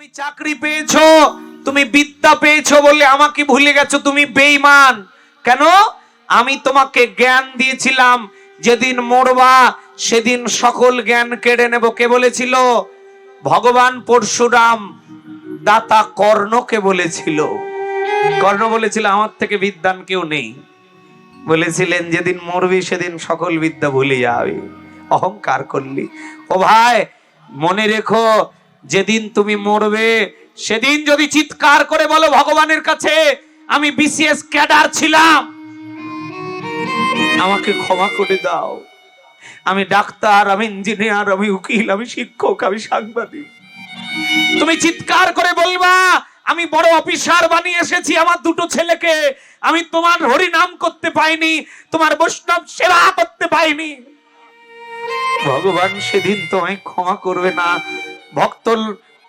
তুমি চাকরি পেয়েছ, তুমি বিদ্যা পেয়েছ বলে আমাকে ভুলে গেছো, তুমি বেঈমান। কেন? আমি তোমাকে জ্ঞান দিয়েছিলাম, যেদিন মরবা, সেদিন সকল জ্ঞান কেড়ে নেব। কে বলেছিল? ভগবান পরশুরাম, দাতা কর্ণকে বলেছিল। কর্ণ বলেছিল, আমার থেকে বিদ্যান কেউ নেই। বলেছিলেন, যেদিন মরবি, সেদিন সকল বিদ্যা ভুলে যাবে। অহংকার করলি। ও ভাই, মনে রেখো যেদিন তুমি মরবে, সেদিন যদি চিৎকার করে বলো ভগবানের কাছে, আমি বিসিএস ক্যাডার ছিলাম। আমাকে ক্ষমা করে দাও। আমি ডাক্তার, আমি ইঞ্জিনিয়ার, আমি উকিল, আমি শিক্ষক, আমি সাংবাদিক। তুমি চিৎকার করে বলবা, আমি বড় অফিসার বানিয়ে এসেছি আমার দুটো ছেলেকে। আমি তোমার হরি নাম করতে পাইনি, তোমার বৈষ্ণব সেবা করতে পাইনি। ভগবান সেদিন তোমায় ক্ষমা করবে না। ভক্ত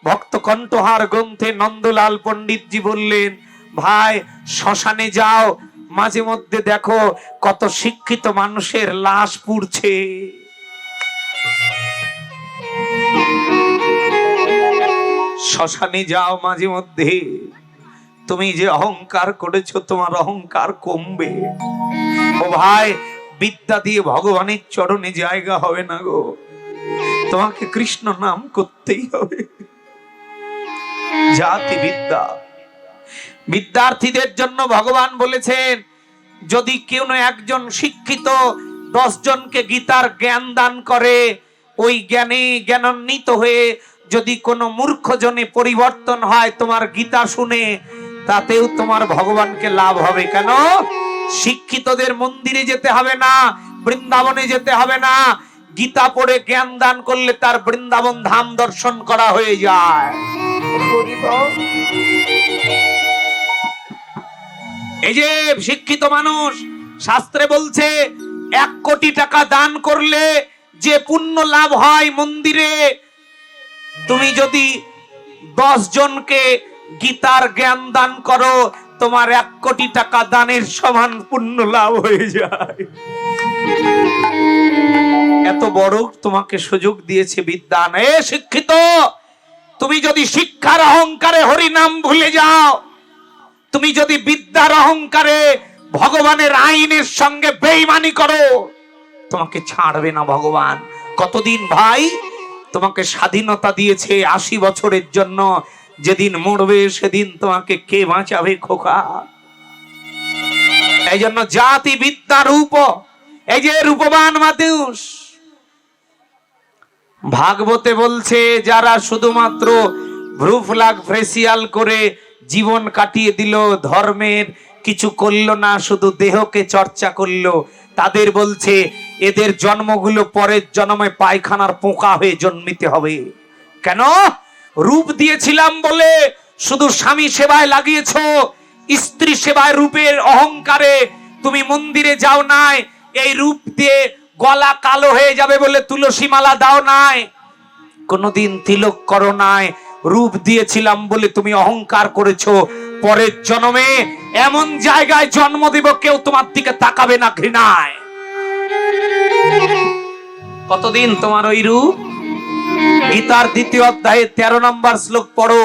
ভক্ত কণ্ঠহার গ্রন্থে নন্দলাল পণ্ডিতজি বললেন, ভাই, শ্মশানে যাও, মাঝে মধ্যে দেখো কত শিক্ষিত মানুষের লাশ পুড়ছে। শ্মশানে যাও মাঝে মধ্যে, তুমি যে অহংকার করেছ, তোমার অহংকার কমবে। ও ভাই, বিদ্যা দিয়ে ভগবানের চরণে জায়গা হবে না গো। তোমাকে কৃষ্ণ নাম করতেই হবে। জাতি বিদ্যা। বিদ্যার্থীদের জন্য ভগবান বলেছেন, যদি কেউ একজন শিক্ষিত, দশ জনকে গীতার জ্ঞান দান করে, ওই জ্ঞানে জ্ঞানান্বিত হয়ে যদি কোনো মূর্খ জনে পরিবর্তন হয় তোমার গীতা শুনে, তাতেও তোমার ভগবানকে লাভ হবে কেন? শিক্ষিতদের মন্দিরে যেতে হবে না, বৃন্দাবনে যেতে হবে না গীতা পড়ে জ্ঞান দান করলে তার বৃন্দাবন ধাম দর্শন করা হয়ে যায়। এই যে শিক্ষিত মানুষ, শাস্ত্রে বলছে, এক কোটি টাকা দান করলে যে পুণ্য লাভ হয় মন্দিরে, তুমি যদি দশ জনকে গীতার জ্ঞান দান করো, তোমার এক কোটি টাকা দানের সমান পুণ্য লাভ হয়ে যায়। এত বড় তোমাকে সুযোগ দিয়েছে বিদ্যান এ শিক্ষিত। তুমি যদি শিক্ষার অহংকারে হরি নাম ভুলে যাও, তুমি যদি বিদ্যার অহংকারে ভগবানের আইনের সঙ্গে বেইমানি করো, তোমাকে ছাড়বে না ভগবান। কতদিন ভাই, তোমাকে স্বাধীনতা দিয়েছে আশি বছরের জন্য। যেদিন মরবে, সেদিন তোমাকে কে বাঁচাবে খোকা? এই জন্য জাতি বিদ্যা রূপ, এই যে রূপবান মানুষ ভাগবতে বলছে, যারা শুধুমাত্র ভ্রুফলাগ ফেসিয়াল করে জীবন কাটিয়ে দিল, ধর্মের কিছু করল না, শুধু দেহকে চর্চা করল, তাদের বলছে, এদের জন্মগুলো পরের জন্মে পায়খানার পোকা হয়ে জন্মিতে হবে। কেন? রূপ দিয়েছিলাম বলে শুধু স্বামী সেবায় লাগিয়েছ, স্ত্রী সেবায় রূপের অহংকারে। তুমি মন্দিরে যাও নাই, এই রূপ দিয়ে গলা কালো হয়ে যাবে বলে তুলসী মালা দাও নাই। কোনদিন তিলক করো নাই। রূপ দিয়েছিলাম বলে তুমি অহংকার করেছ। পরের জন্মে এমন জায়গায় জন্ম দিব, কেউ তোমার দিকে তাকাবে না ঘৃণায়। কতদিন তোমার ওই রূপ? গীতার দ্বিতীয় অধ্যায়ে তেরো নম্বর শ্লোক পড়ো।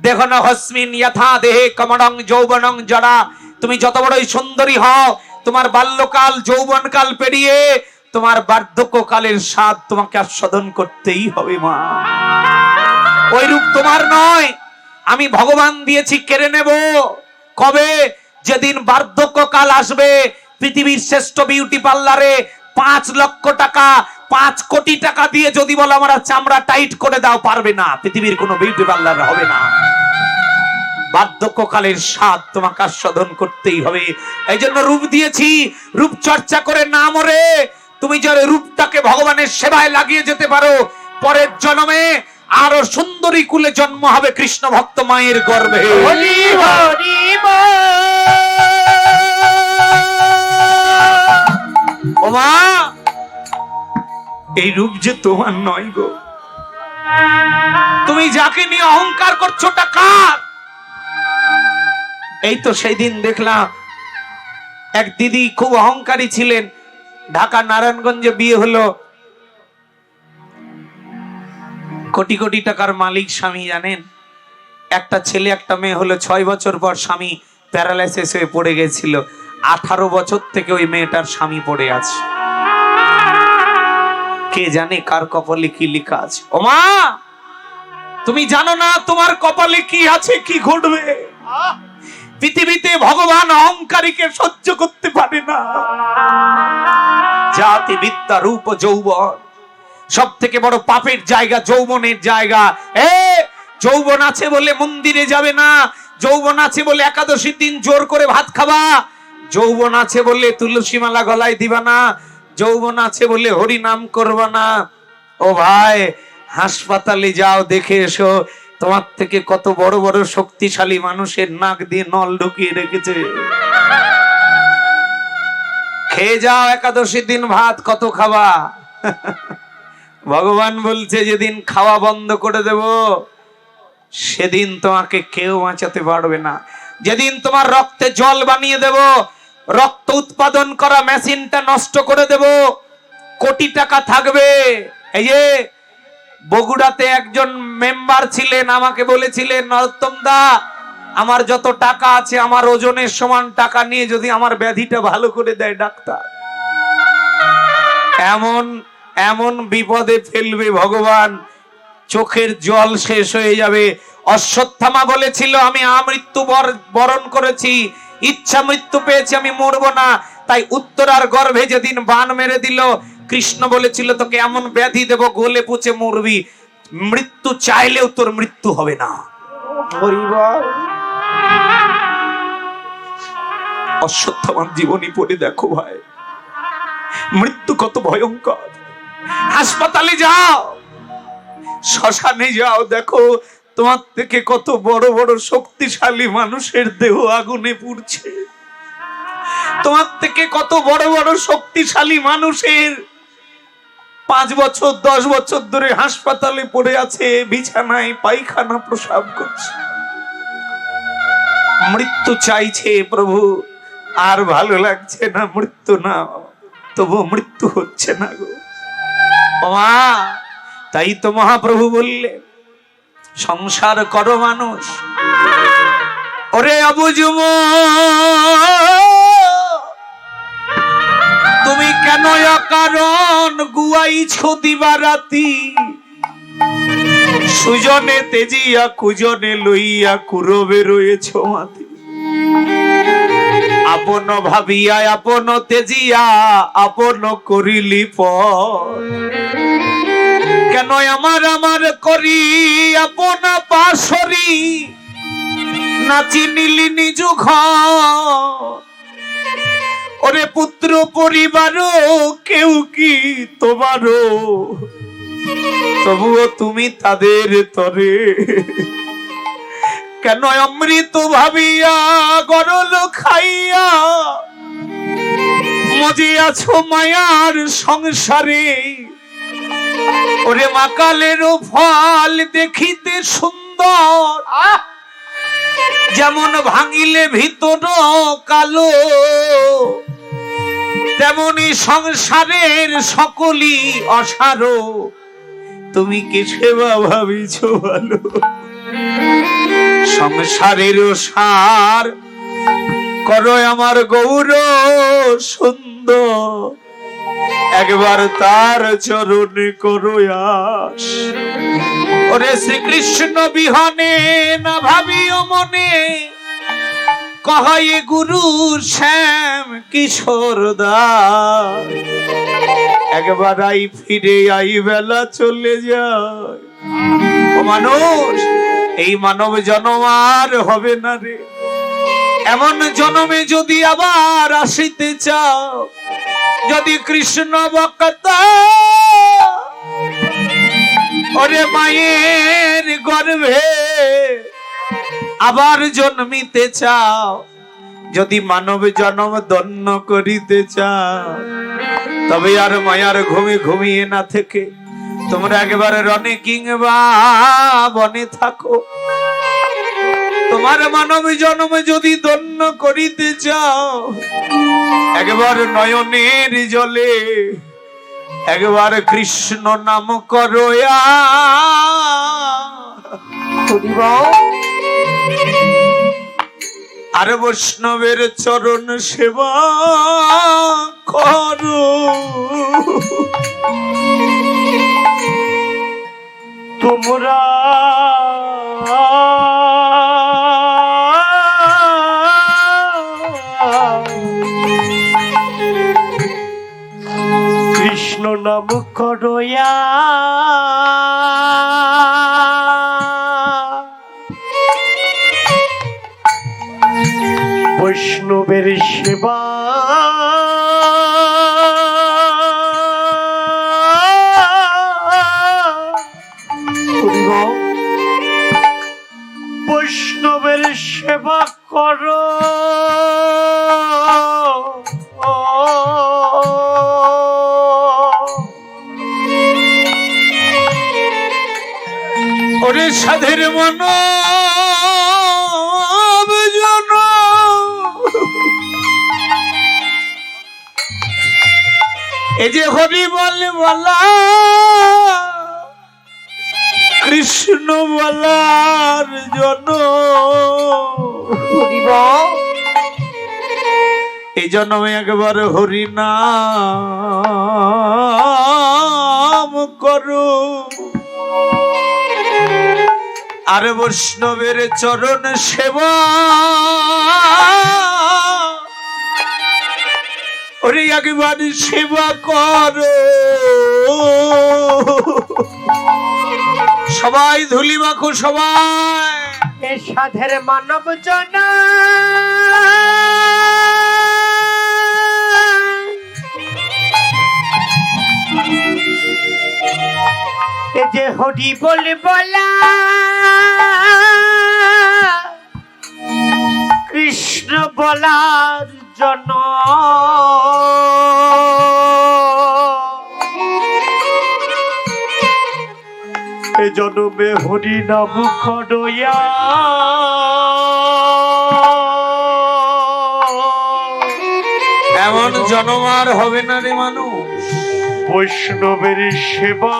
দেখো না হসমিন যথা দেহে কমরং যৌবনং, জড়া। তুমি যত বড়ই সুন্দরী হও তোমার বাল্যকাল, যৌবনকাল পেরিয়ে তোমার বার্ধক্যকালের স্বাদ তোমাকে আস্বাদন করতেই হবে, মা। ওই রূপ তোমার নয়, আমি ভগবান দিয়েছি, কেড়ে নেব। কবে? যেদিন বার্ধক্যকাল আসবে, পৃথিবীর শ্রেষ্ঠ বিউটি পার্লারে পাঁচ লক্ষ টাকা, পাঁচ কোটি টাকা দিয়ে যদি বলো, আমরা চামড়া টাইট করে দাও, পারবে না। পৃথিবীর কোনো বিউটি পার্লার হবে না। বার্ধক্যকালের স্বাদ তোমাকে আস্বাদন করতেই হবে। এই জন্য রূপ দিয়েছি রূপ চর্চা করে না মরে। তুমি যারা রূপটাকে ভগবানের সেবায় লাগিয়ে যেতে পারো পরের জন্মে আরও সুন্দরী কুলে জন্ম হবে কৃষ্ণ ভক্ত মায়ের গর্ভে। এই রূপ যে তোমার নয় গো। তুমি যাকে নিয়ে অহংকার করছ টাকার এই তো সেই দিন দেখলাম এক দিদি খুব অহংকারী ছিলেন। ঢাকা নারায়ণগঞ্জে বিয়ে হলো। কোটি কোটি টাকার মালিক স্বামী, জানেন? একটা ছেলে, একটা মেয়ে হলো ছয় বছর পর স্বামী প্যারালাইসিস হয়ে পড়ে গেছিল। আঠারো বছর থেকে ওই মেয়েটার স্বামী পড়ে আছে। কে জানে কার কপালে কি লেখা আছে? ওমা তুমি জানো না তোমার কপালে কি আছে, কি ঘটবে? পৃথিবীতে ভগবান অহংকারীকে সহ্য করতে পারে না। জাতি বিদ্যা রূপ যৌবন। সব থেকে বড় পাপের জায়গা যৌবনের জায়গা। এ, যৌবন আছে বলে মন্দিরে যাবে না। যৌবন আছে বলে একাদশীর দিন জোর করে ভাত খাবা। যৌবন আছে বলে তুলসী মালা গলায় দিবা না। যৌবন আছে বলে হরি নাম করবা না। ও ভাই, হাসপাতালে যাও, দেখে এসো। তোমার থেকে কত বড় বড় শক্তিশালী মানুষের নাক দিয়ে নল ঢুকিয়ে রেখেছে। খেয়ে যাও একাদশীর দিন ভাত, কত খাবা? ভগবান বলছে, যেদিন খাওয়া বন্ধ করে দেব, সেদিন তোমাকে কেউ বাঁচাতে পারবে না। যেদিন তোমার রক্তে জল বানিয়ে দেব, রক্ত উৎপাদন করা মেশিনটা নষ্ট করে দেব, কোটি টাকা থাকবে। এই যে বগুড়াতে একজন মেম্বার ছিলেন, আমাকে বলেছিলেন, নরোত্তম দা, আমার যত টাকা আছে, আমার ওজনের সমান টাকা নিয়ে যদি আমার ব্যাধিটা ভালো করে দেয় ডাক্তার। এমন এমন বিপদে ফেলবে ভগবান, চোখের জল শেষ হয়ে যাবে। অশ্বত্থামা বলেছিল, আমি আমৃত্যু বর- বরণ করেছি, ইচ্ছা মৃত্যু পেয়েছি, আমি মরবো না। তাই উত্তরার গর্ভে যেদিন বান মেরে দিল কৃষ্ণ বলেছিল তোকে এমন ব্যাধি দেব গোলে পুচে মরবি। মৃত্যু চাইলেও তোর মৃত্যু হবে না। অশ্বত্থামার জীবনী পড়ে দেখো ভাই। মৃত্যু কত ভয়ঙ্কর। হাসপাতালে যাও। শ্মশানে যাও দেখো তোমার থেকে কত বড় বড় শক্তিশালী মানুষের দেহ আগুনে পুড়ছে। তোমার থেকে কত বড় বড় শক্তিশালী মানুষের পাঁচ বছর, দশ বছর ধরে হাসপাতালে পড়ে আছে, বিছানায় পায়খানা প্রসাব করছে। মৃত্যু চাইছে প্রভু, আর ভালো লাগছে না মৃত্যু না তবু মৃত্যু হচ্ছে না গো। মা, তাই তো মহাপ্রভু বললে সংসার করো মানুষ। ওরে আবু অবুজুম তুমি কেন কারণ গুয়াইছ দিবারাতি? সুজনে তেজিয়া, কুজনে লইয়া কুরবে রয়েছ মাতি আপন ভাবিয়া, আপন তেজিয়া, আপন করিলি কেন আমার আমার করি, আপন পাশরি? নাচি নিলি নিজ ঘর। ওরে পুত্র পরিবারও কেউ কি তোমারও? তবুও তুমি তাদের তরে। কেন অমৃত ভাবিয়া গরল খাইয়া মজে আছো মায়ার সংসারে? ওরে মাকালের ফল দেখিতে সুন্দর। যেমন ভাঙিলে ভিতর কালো। তেমনি সংসারের সকলই অসারো। তুমি কি সেবা ভাবিছ ভালো? সংসারের সার করো আমার গৌর সুন্দর। একবার তার চরণে করো ওরে শ্রীকৃষ্ণ বিহনে না ভাবিও মনে কহাই গুরু শ্যাম কিশোর দাস একবার আই ফিরে আই বেলা চলে যায়। ও মানুষ, এই মানব জন্ম আর হবে না রে। এমন জন্মে যদি আবার আসিতে চাও, যদি কৃষ্ণ ভক্ত ওরে মায়ের গর্ভে আবার জন্মিতে চাও, যদি মানব জন্ম দন্য করিতে চাও। তবে আর মায়ার ঘুমে ঘুমিয়ে না থেকে তোমরা একেবারে রনে কিংবা বনে থাকো। তোমার মানব জন্ম যদি দন্য করিতে চাও, একবার নয়নের জলে, একবার কৃষ্ণ নাম করয়া আর বৈষ্ণবের চরণ সেবা করো। তোমরা কৃষ্ণ নাম করয়া বৈষ্ণবের সেবা। বৈষ্ণবের সেবা কর। সাধের মন এই যে হরি বল বলা কৃষ্ণ বলার জন করিব এই জন্য একবার হরি নাম করো। আর বৈষ্ণবের চরণ সেবা। ওরে একবার সেবা করো। সবাই ধুলি মাখো, সবাই। এ সাধের মানব জন যে হরি বল বলা, কৃষ্ণ বলার জন এ জনমে হরি নাম করয়া এমন জনম আর হবে না রে মানুষ। বৈষ্ণবের সেবা।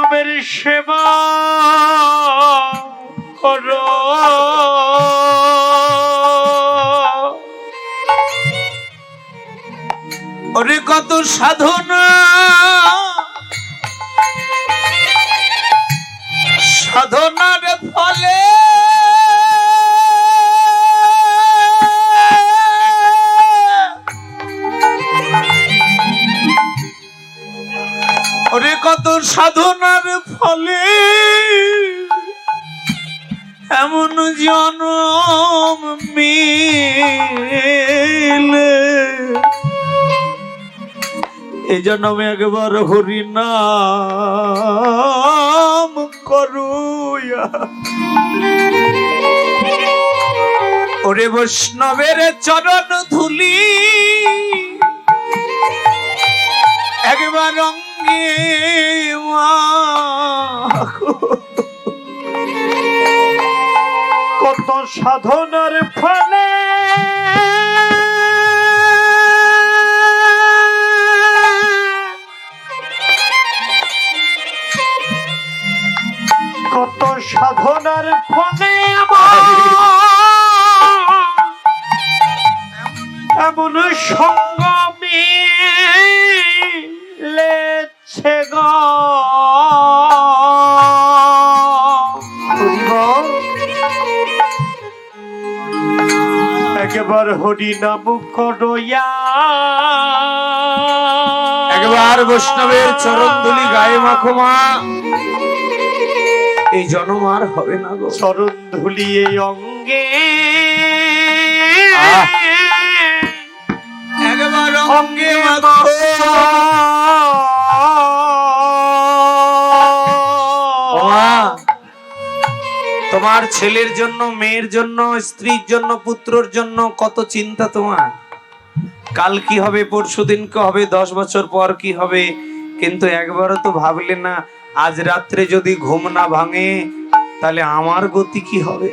বৈষ্ণবের সেবা কর। ওরে কত সাধনা। সাধনার ফলে জনম মিলে। এই জন্য আমি একবার হরি নাম করুয়া। ওরে বৈষ্ণবের চরণ ধুলি। একবার অঙ্গে মাখো। সাধনার ফলে কত সাধনার ফলে এমন সঙ্গমে হরি নাম করয়া একবার বৈষ্ণবের চরণ ধুলি গায়ে মাখো মা। এই জনম আর হবে না গো। চরণ ধুলিয়ে অঙ্গে। একবার অঙ্গে মাখো। তোমার ছেলের জন্য, মেয়ের জন্য, স্ত্রীর জন্য, পুত্রর জন্য, কত চিন্তা তোমার? কাল কি হবে, পরশু দিন কি হবে, দশ বছর পর কি হবে? কিন্তু একবারও তো ভাবলে না, আজ রাত্রে যদি ঘুম না ভাঙে, তাহলে আমার গতি কি হবে?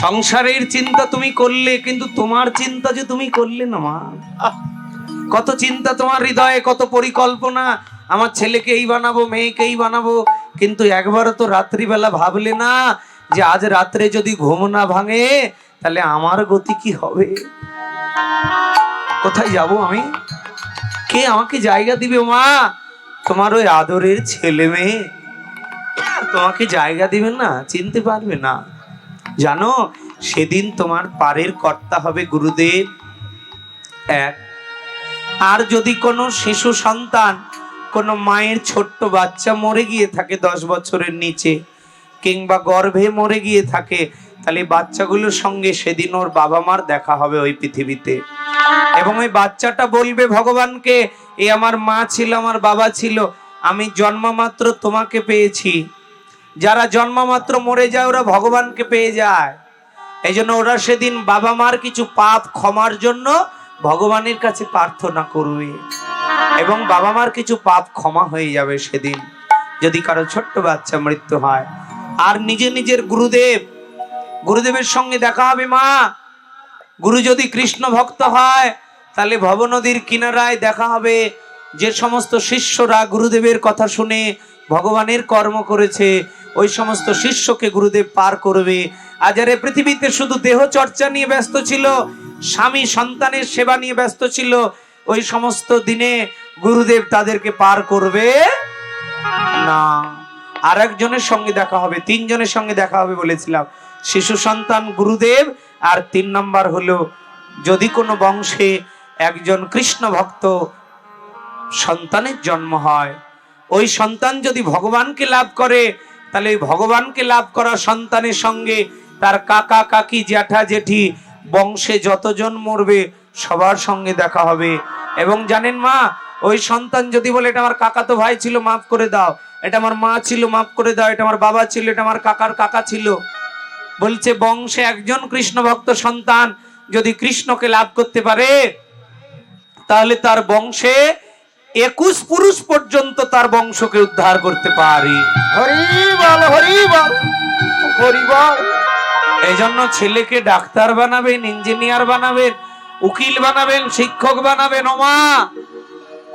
সংসারের চিন্তা তুমি করলে, কিন্তু তোমার চিন্তা যে তুমি করলে না, মা। কত চিন্তা তোমার হৃদয়ে, কত পরিকল্পনা, আমার ছেলেকে এই বানাবো মেয়েকে এই বানাবো কিন্তু একবারও তো রাত্রিবেলা ভাবলে না যে আজ রাত্রে যদি ঘুম না ভাঙে, তাহলে আমার গতি কি হবে? কোথায় যাব আমি? কে আমাকে জায়গা দিবে মা? তোমার ওই আদরের ছেলে মেয়ে। তোমাকে জায়গা দিবে না, চিনতে পারবে না। জানো, সেদিন তোমার পারের কর্তা হবে গুরুদেব। এক। আর যদি কোনো শিশু সন্তান কোনো মায়ের ছোট্ট বাচ্চা মরে গিয়ে থাকে দশ বছরের নিচে, কিংবা গর্ভে মরে গিয়ে থাকে, তাহলে বাচ্চাগুলোর সঙ্গে সেদিন ওর বাবা মার দেখা হবে ওই পৃথিবীতে। এবং ওই বাচ্চাটা বলবে, ভগবানকে, এ আমার মা ছিল, আমার বাবা ছিল, আমি জন্মমাত্র তোমাকে পেয়েছি। যারা জন্মমাত্র মরে যায়, ওরা ভগবানকে পেয়ে যায়। এই জন্য ওরা সেদিন বাবা মার কিছু পাপ ক্ষমার জন্য ভগবানের কাছে প্রার্থনা করবে এবং বাবা মার কিছু পাপ ক্ষমা হয়ে যাবে সেদিন, যদি কারও ছোট্ট বাচ্চা মৃত্যু হয়। আর নিজে নিজের গুরুদেব, গুরুদেবের সঙ্গে দেখা হবে, মা। গুরু যদি কৃষ্ণ ভক্ত হয়, তাহলে ভবনদীর কিনারায় দেখা হবে। যে সমস্ত শিষ্যরা গুরুদেবের কথা শুনে ভগবানের কর্ম করেছে, ওই সমস্ত শিষ্যকে গুরুদেব পার করবে। আর পৃথিবীতে শুধু দেহ চর্চা নিয়ে ব্যস্ত ছিল, স্বামী সন্তানের সেবা নিয়ে ব্যস্ত ছিল, ওই সমস্ত দিনে গুরুদেব তাদেরকে পার করবে না। আর একজনের সঙ্গে দেখা হবে, তিনজনের সঙ্গে দেখা হবে বলেছিলাম। শিশু সন্তান গুরুদেব আর তিন নম্বর হলো, যদি কোনো বংশে একজন কৃষ্ণ ভক্ত সন্তানের জন্ম হয়, ওই সন্তান যদি ভগবানকে লাভ করে, তাহলে ওই ভগবানকে লাভ করা সন্তানের সঙ্গে তার কাকা কাকি জ্যাঠা জেঠি বংশে যতজন মরবে সবার সঙ্গে দেখা হবে। এবং জানেন মা, ওই সন্তান যদি বলে, এটা আমার কাকা তো ভাই ছিল, মাফ করে দাও। এটা আমার মা ছিল, মাফ করে দাও। এটা আমার বাবা ছিল, এটা আমার কাকার কাকা ছিল। বলছে, বংশে একজন কৃষ্ণ ভক্ত সন্তান যদি কৃষ্ণকে লাভ করতে পারে, তাহলে তার বংশে একুশ পুরুষ পর্যন্ত তার বংশকে উদ্ধার করতে পারে। হরি বল হরি বল হরি বল। এই জন্য ছেলেকে ডাক্তার বানাবেন, ইঞ্জিনিয়ার বানাবেন, উকিল বানাবেন, শিক্ষক বানাবেন ওমা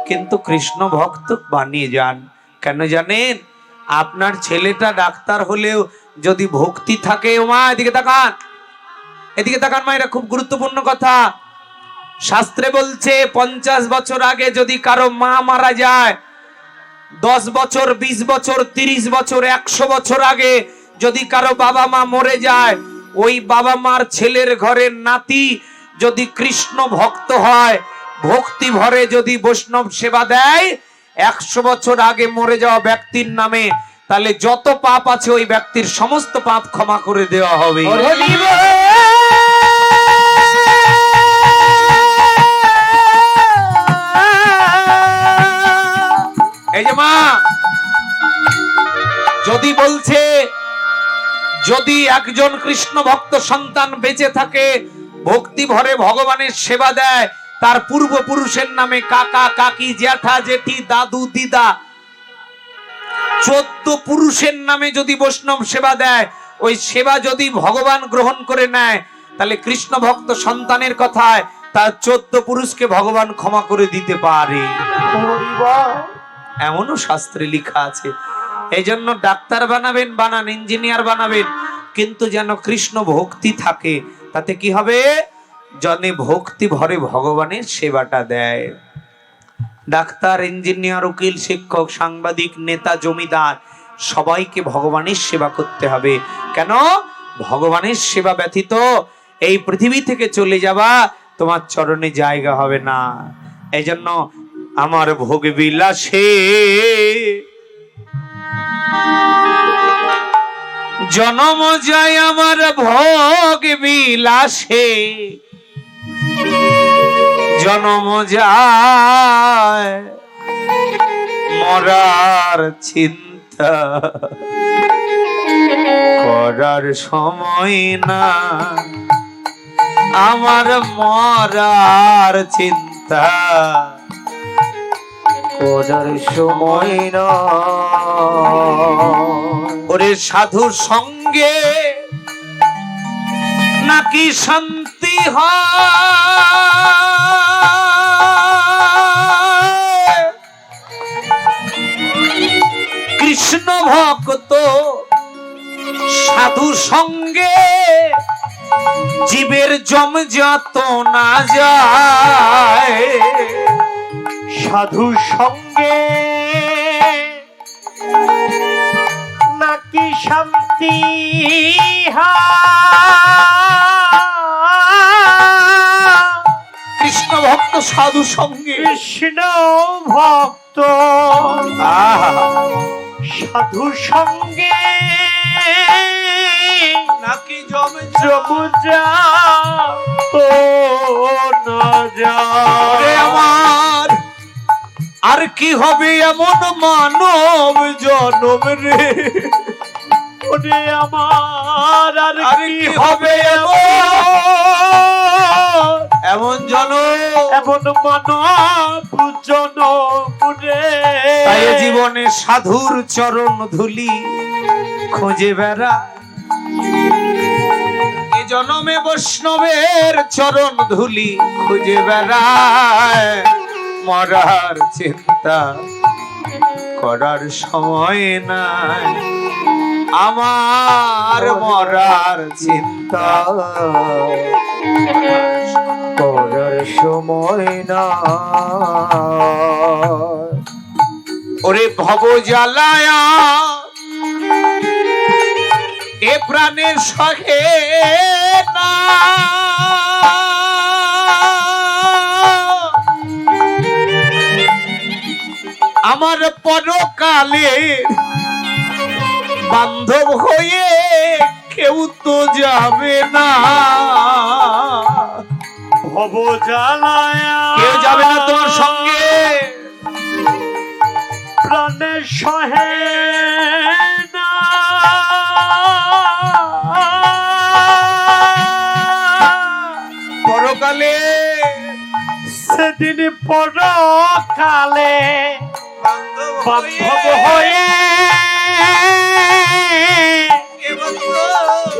কিন্তু কৃষ্ণ ভক্ত বানিয়ে যান। কেন জানেন? আপনার ছেলেটা ডাক্তার হলেও যদি ভক্তি থাকে ওমা এদিকে তাকান। এদিকে তাকান মা, এটা খুব গুরুত্বপূর্ণ কথা। শাস্ত্রে বলছে, পঞ্চাশ বছর আগে যদি কারও মা মারা যায়, দশ বছর, বিশ বছর, তিরিশ বছর, একশো বছর আগে যদি কারও বাবা মা মরে যায় ওই বাবা মার ছেলের ঘরের নাতি যদি কৃষ্ণ ভক্ত হয় ভক্তি ভরে যদি বৈষ্ণব সেবা দেয় একশো বছর আগে মরে যাওয়া ব্যক্তির নামে তাহলে যত পাপ আছে ওই ব্যক্তির সমস্ত পাপ ক্ষমা করে দেওয়া হবে। এই যে মা যদি বলছে যদি একজন কৃষ্ণ ভক্ত সন্তান বেঁচে থাকে ভক্তি ভরে ভগবানের সেবা দেয় তার পূর্বপুরুষের নামে কাকা কাকি জ্যাঠা জেঠি দাদু দিদা চোদ্দ পুরুষের নামে যদি বৈষ্ণব সেবা দেয় ওই সেবা যদি ভগবান গ্রহণ করে নেয় তাহলে কৃষ্ণ ভক্ত সন্তানের কথায় তার চোদ্দ পুরুষকে ভগবান ক্ষমা করে দিতে পারে। এমনও শাস্ত্রে লেখা আছে এই জন্য ডাক্তার বানাবেন, বানান, ইঞ্জিনিয়ার বানাবেন। কিন্তু যেন কৃষ্ণ ভক্তি থাকে, তাতে কি হবে? জনে ভক্তি ভরে ভগবানের সেবাটা দেয়। ডাক্তার, ইঞ্জিনিয়ার, উকিল, শিক্ষক, সাংবাদিক, নেতা, জমিদার, সবাইকে ভগবানের সেবা করতে হবে। কেন? ভগবানের সেবা ব্যতীত এই পৃথিবী থেকে চলে যাবা তোমার চরণে জায়গা হবে না। এই জন্য আমার ভোগ বিলাসে জনম যায় আমার ভোগ বিলাসে। জনম যায় মরার চিন্তা। করার সময় না, আমার মরার চিন্তা। করার সময় ওরে সাধু সঙ্গে নাকি শান্তি কৃষ্ণ ভক্ত সাধু সঙ্গে জীবের জম যত না যায়। সাধু সঙ্গে। নাকি শান্তি? কৃষ্ণ ভক্ত সাধু সঙ্গে। কৃষ্ণ ভক্ত। সাধু সঙ্গে। নাকি জমে যমুজা তো না যায়। আর কি হবে এমন মানব জনম রে? ওরে আমার আর কি হবে এমন? জন এমন মানব জনম রে। জীবনে সাধুর চরণ ধুলি খুঁজে বেড়া এ জনমে বৈষ্ণবের চরণ ধুলি খুঁজে বেড়ায় মরার চিন্তা করার সময় নাই। আমার মরার চিন্তা করার সময় না ওরে ভব জ্বালায়া এ প্রাণের সহে না। আমার পরকালে বান্ধব হয়ে কেউ তো যাবে না। ভব কেউ যাবে না তোমার সঙ্গে। প্রাণের সহে পরকালে সেদিন পরকালে বান্ধব হয়ে।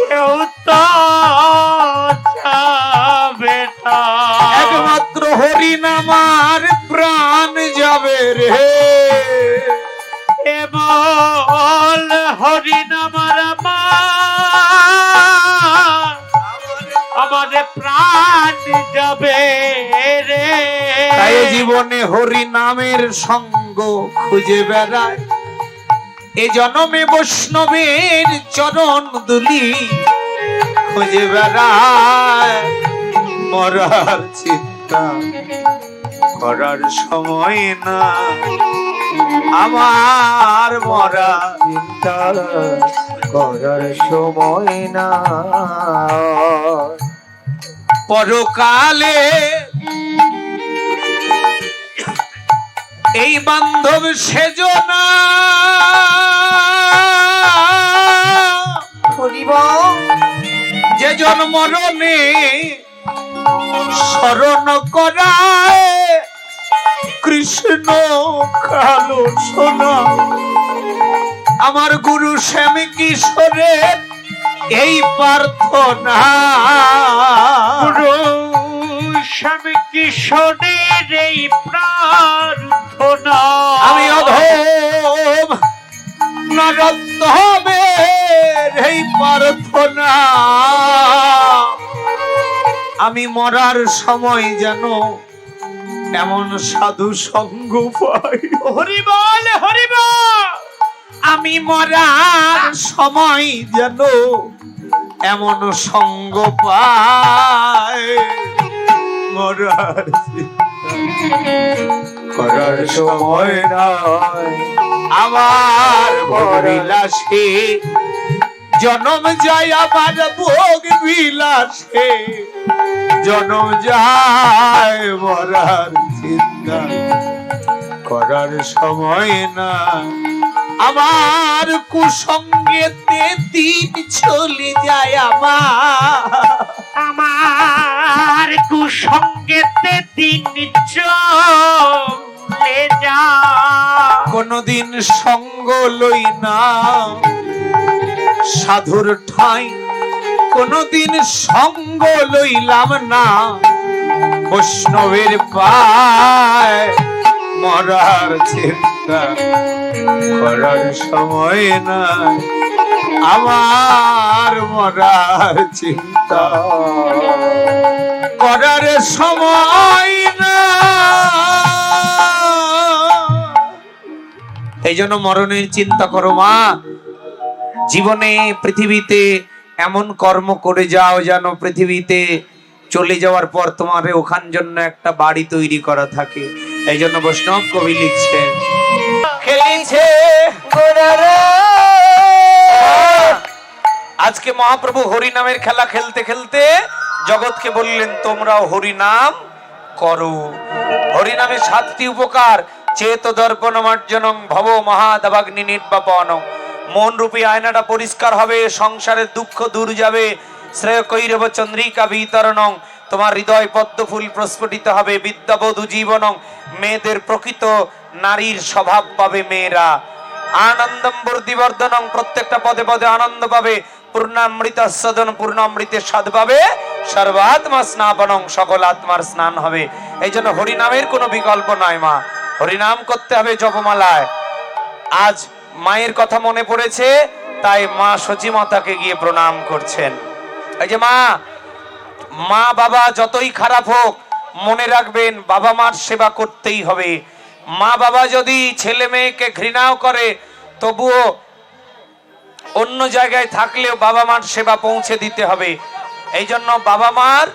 কেউ তো একমাত্র হরিণ আমার প্রাণ যাবে রে। আমার আমার আমার প্রাণ যাবে রে। জীবনে হরি নামের সঙ্গ খুঁজে বেড়ায়। এ জনমে বৈষ্ণবের চরণ দুলি, খুঁজে বেড়ায় মরার চিন্তা। করার সময় না, আমার মরা চিন্তা। করার সময় না। পরকালে এই বান্ধব সেজনা যে জন্মরণে স্মরণ করায় কৃষ্ণ কালো সোনা। আমার গুরু শ্যাম কিশোরের এই প্রার্থনা। স্বামী কিশোরের এই প্রার্থনা। আমি অধম নরত্ব হবে এই প্রার্থনা। আমি মরার সময় যেন এমন সাধু সঙ্গ পাই। হরি বল হরি আমি মরার সময় যেন এমন সঙ্গ পাই। মরার করার সময় আমার বিলাসে জনম যায় আমার ভোগ বিলাসে জনম যায় মরার চিন্তা। করার সময় না আমার কুসঙ্গেতে দিন চলে যায় আমার। আমার কুসঙ্গেতে দিন চলে যা। কোনদিন সঙ্গ লই না। সাধুর ঠাই, কোনদিন সঙ্গ লইলাম না। বৈষ্ণবের পায় মরার চিন্তা করার সময় না আমার মরার চিন্তা। করার সময় না। এই জন্য মরণের চিন্তা করো মা। জীবনে পৃথিবীতে এমন কর্ম করে যাও যেন পৃথিবীতে চলে যাওয়ার পর তোমার ওখান জন্য একটা বাড়ি তৈরি করা থাকে। এই জন্য বৈষ্ণব কবি লিখছেন, খেলিছে আজকে মহাপ্রভু হরি নামের খেলা খেলতে খেলতে জগৎকে বললেন, তোমরাও হরি নাম করো। হরি নামে সাতটি উপকার, চেত দর্পণ মার্জনং ভব মহাদাবাগ্নি নির্বাপন। মন রূপী আয়নাটা পরিষ্কার হবে সংসারের দুঃখ দূর যাবে, শ্রেয় কৈরব চন্দ্রিকা বিতরণং, তোমার হৃদয় পদ্ম ফুল প্রস্ফুটিত হবে, বিদ্যাবধূ জীবনং, মেয়েদের প্রকৃত নারীর স্বভাব পাবে মেয়েরা। আনন্দম বর্ধিবর্ধনং প্রত্যেকটা পদে পদে আনন্দ পাবে পূর্ণামৃত সদন পূর্ণামৃতের স্বাদ পাবে। সর্বাত্মা স্নাপনং, সকল আত্মার স্নান হবে। এই জন্য হরিনামের কোনো বিকল্প নয়, মা। হরিনাম করতে হবে জপমালায়। আজ মায়ের কথা মনে পড়েছে, তাই মা সচিমাতাকে গিয়ে প্রণাম করছেন। এই যে মা মা বাবা যতই খারাপ হোক, মনে রাখবেন বাবা মার সেবা করতেই হবে। মা বাবা যদি ছেলে মেয়েকে ঘৃণাও করে, তবুও অন্য জায়গায় থাকলেও বাবা মার সেবা পৌঁছে দিতে হবে। এই জন্য বাবা মার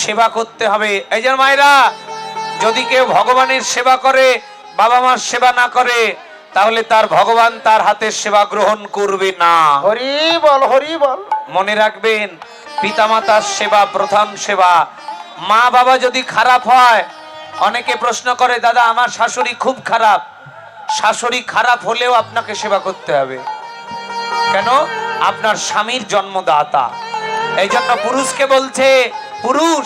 সেবা করতে হবে। এই জন্য মায়েরা যদি কেউ ভগবানের সেবা করে বাবা মার সেবা না করে তাহলে তার ভগবান তার হাতের সেবা গ্রহণ করবে না। হরি বল হরি বল। মনে রাখবেন পিতামাতার সেবা প্রধান সেবা। মা বাবা যদি খারাপ হয় অনেকে প্রশ্ন করে দাদা আমার শাশুড়ি খুব খারাপ। শাশুড়ি খারাপ হলেও আপনাকে সেবা করতে হবে। কেন? আপনার স্বামীর জন্মদাতা। এই জন্য পুরুষকে বলছে, পুরুষ,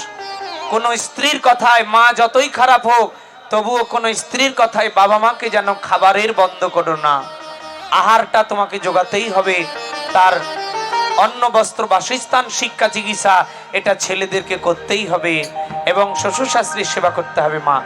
কোন স্ত্রীর কথায় মা যতই খারাপ হোক, তবুও কোন স্ত্রীর কথায় বাবা মাকে যেন খাবারের বন্ধ করো না। আহারটা তোমাকে যোগাতেই হবে। তার অন্ন, বস্ত্র, বাসস্থান, শিক্ষা, চিকিৎসা এটা ছেলেদেরকে করতেই হবে এবং শ্বশুর শাস্ত্রীর সেবা করতে হবে মা।